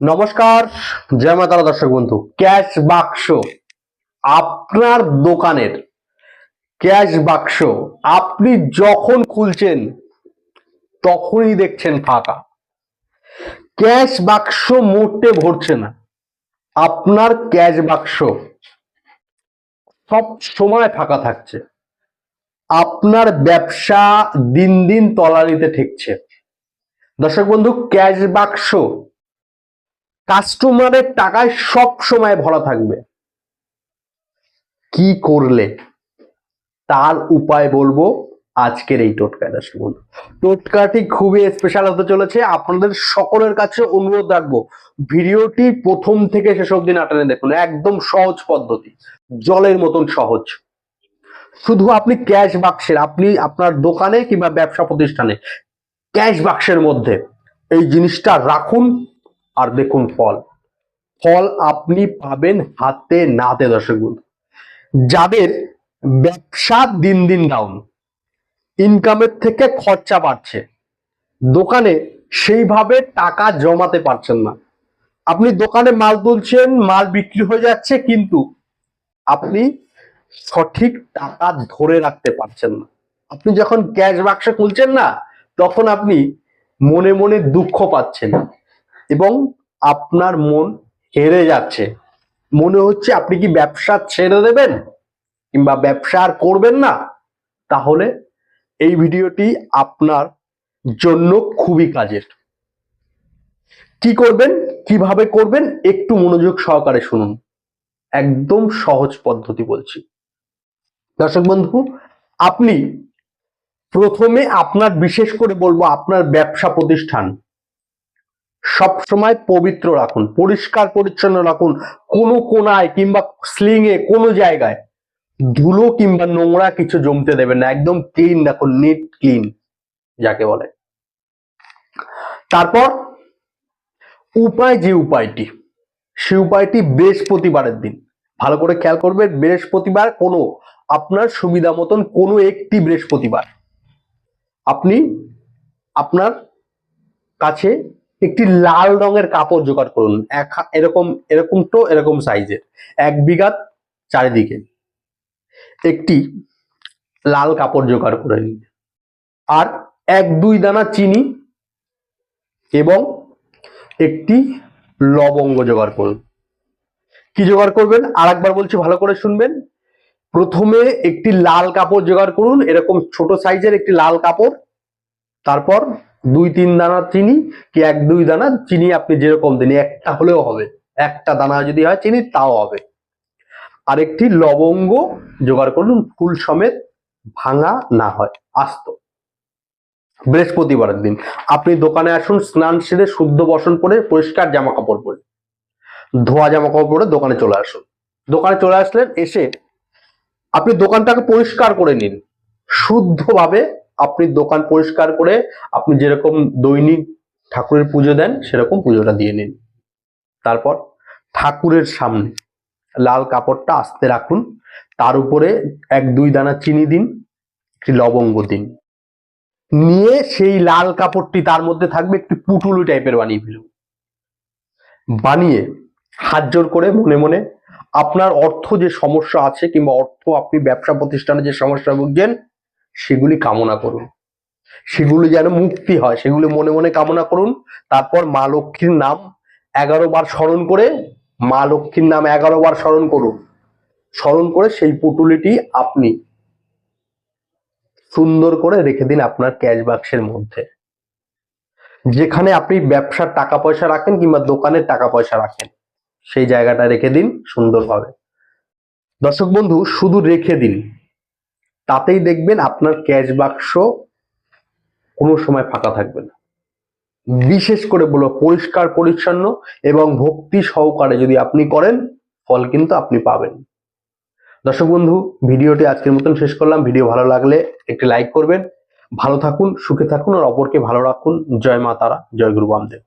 নমস্কার। জয় মাতারা দর্শক বন্ধু, ক্যাশ বাক্স আপনার দোকানের ক্যাশ বাক্স, আপনি যখন খুলছেন, তখনই দেখছেন ফাঁকা। ক্যাশ বাক্স মোটে ভরছে না। আপনার ক্যাশ বাক্স সব সময় ফাঁকা থাকছে। আপনার ব্যবসা দিন দিন তলানিতে ঠেকছে। দর্শক বন্ধু, ক্যাশ বাক্স কাস্টমারের টাকায় সব সময় ভরা থাকবে। কি করলে? তার উপায় বলব আজকের এই টোটকায় দর্শক টোটকাটি খুবই স্পেশাল হতে চলেছে। আপনাদের সকলের কাছে অনুরোধ রাখব, ভিডিওটি প্রথম থেকে শেষ অবধি নাটানে দেখুন। একদম সহজ পদ্ধতি, জলের মতন সহজ। শুধু আপনি ক্যাশ বাক্সের, আপনি আপনার দোকানে কিংবা ব্যবসা প্রতিষ্ঠানে ক্যাশ বাক্সের মধ্যে এই জিনিসটা রাখুন। আর দেখুন ফল। ফল আপনি পাবেন হাতে, নাতে, দর্শক বন্ধু। যাদের ব্যবসা দিন দিন ডাউন ইনকামের থেকে খরচা বাড়ছে, দোকানে সেইভাবে টাকা জমাতে পারছেন না। আপনি দোকানে মাল তুলছেন, মাল বিক্রি হয়ে যাচ্ছে, কিন্তু আপনি সঠিক টাকা ধরে রাখতে পারছেন না। আপনি যখন ক্যাশ বাক্স খুলছেন না, তখন আপনি মনে মনে দুঃখ পাচ্ছেন। এবং আপনার মন হেরে যাচ্ছে। মনে হচ্ছে আপনি কি ব্যবসা ছেড়ে দেবেন কিংবা ব্যবসা আর করবেন না? তাহলে এই ভিডিওটি আপনার জন্য খুবই কাজের। কি করবেন, কীভাবে করবেন, একটু মনোযোগ সহকারে শুনুন। একদম সহজ পদ্ধতি বলছি। দর্শক বন্ধু, আপনি প্রথমে আপনার, বিশেষ করে বলব আপনার ব্যবসা প্রতিষ্ঠান সব সময় পবিত্র রাখুন, পরিষ্কার পরিচ্ছন্ন রাখুন, কোনো কোনায় কিংবা স্লিং এ কোনো জায়গায়। ধুলো কিংবা নোংরা কিছু জমতে দেবেন না, একদম ক্লিন রাখুন নিট ক্লিন যাকে বলে। তারপর, উপায় যে উপায়টি, সে উপায়টি বৃহস্পতিবারের দিন। ভালো করে খেয়াল করবেন, বৃহস্পতিবার কোনো আপনার সুবিধা মতন কোনো একটি বৃহস্পতিবার। আপনি আপনার কাছে একটি লাল রঙের কাপড় জোগাড় করুন। এক এরকম এরকম তো এরকম সাইজের। এক বিঘাত চারিদিকে। একটি লাল কাপড় জোগাড় করে নিন। আর এক দুই দানা চিনি এবং একটি লবঙ্গ জোগাড় করুন। কি জোগাড় করবেন? আর একবার বলছি, ভালো করে শুনবেন। প্রথমে একটি লাল কাপড় জোগাড় করুন, এরকম ছোট সাইজের একটি লাল কাপড়। তারপর দুই তিন দানা চিনি কি এক দুই দানা চিনি আপনি যেরকম দিন, একটা হলেও হবে। একটা দানা যদি হয় চিনি, তাও হবে। আর একটি লবঙ্গ জোগাড় করুন, ফুল সমেত ভাঙা না হয়, আস্ত। বৃহস্পতিবারের দিন। আপনি দোকানে আসুন, স্নান সেরে শুদ্ধ বসন পরে পরিষ্কার জামা কাপড় পরে, ধোয়া জামা কাপড় পরে দোকানে চলে আসুন। দোকানে চলে আসলেন, এসে আপনি দোকানটাকে পরিষ্কার করে নিন। শুদ্ধভাবে আপনি দোকান পরিষ্কার করে আপনি যেরকম দৈনিক ঠাকুরের পুজো দেন, সেরকম পুজোটা দিয়ে নিন। তারপর ঠাকুরের সামনে লাল কাপড়টা আস্তে রাখুন। তার উপরে এক, দুই দানা চিনি দিন, একটি লবঙ্গ দিন। নিয়ে সেই লাল কাপড়টি তার মধ্যে থাকবে একটি পুটুলি টাইপের বানিয়ে ফেলুন। বানিয়ে হাত জোর করে মনে মনে আপনার অর্থ যে সমস্যা আছে কিংবা অর্থ আপনি ব্যবসা প্রতিষ্ঠানে যে সমস্যা ভুগছেন সেগুলি কামনা করুন। সেগুলি যেন মুক্তি হয়, সেগুলি মনে মনে কামনা করুন। তারপর মা লক্ষ্মীর নাম এগারো বার স্মরণ করে, মা লক্ষ্মীর নাম এগারো বার স্মরণ করুন। স্মরণ করে সেই পুটুলিটি আপনি সুন্দর করে রেখে দিন আপনার ক্যাশ বাক্সের মধ্যে। যেখানে আপনি ব্যবসার টাকা পয়সা রাখেন কিংবা দোকানের টাকা পয়সা রাখেন, সেই জায়গাটা রেখে দিন সুন্দরভাবে। দর্শক বন্ধু, শুধু রেখে দিন। তাতেই দেখবেন আপনার ক্যাশ বাক্স কোনো সময় ফাঁকা থাকবে না। বিশেষ করে বলো পরিষ্কার, পরিচ্ছন্ন এবং ভক্তি সহকারে যদি আপনি করেন, ফল কিন্তু আপনি পাবেন। দর্শক বন্ধু, ভিডিওটি আজকের মতন শেষ করলাম। ভিডিও ভালো লাগলে একটি লাইক করবেন। ভালো থাকুন, সুখে থাকুন আর অপরকে ভালো রাখুন। জয় মা তারা, জয় গুরু বামদেব।